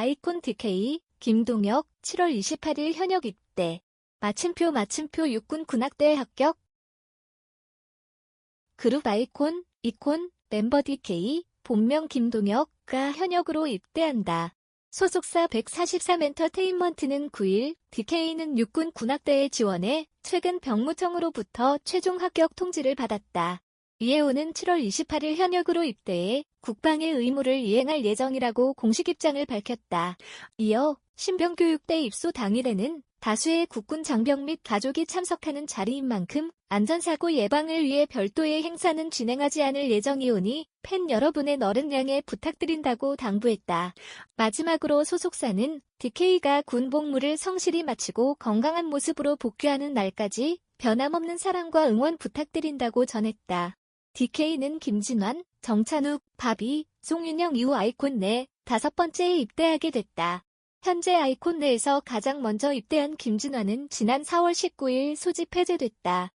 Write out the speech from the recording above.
아이콘 DK, 김동혁, 7월 28일 현역 입대. 마침표 마침표 육군 군악대 합격. 그룹 아이콘, 이콘, 멤버 DK, 본명 김동혁가 현역으로 입대한다. 소속사 143 엔터테인먼트는 9일 DK는 육군 군악대에 지원해 최근 병무청으로부터 최종 합격 통지를 받았다. 이해호는 7월 28일 현역으로 입대해 국방의 의무를 이행할 예정이라고 공식 입장을 밝혔다. 이어 신병교육대 입소 당일에는 다수의 국군 장병 및 가족이 참석하는 자리인 만큼 안전사고 예방을 위해 별도의 행사는 진행하지 않을 예정이오니 팬 여러분의 너른 양해 부탁드린다고 당부했다. 마지막으로 소속사는 DK가 군 복무를 성실히 마치고 건강한 모습으로 복귀하는 날까지 변함없는 사랑과 응원 부탁드린다고 전했다. DK는 김진환, 정찬욱, 바비, 송윤영 이후 아이콘 내 다섯 번째에 입대하게 됐다. 현재 아이콘 내에서 가장 먼저 입대한 김진환은 지난 4월 19일 소집 해제됐다.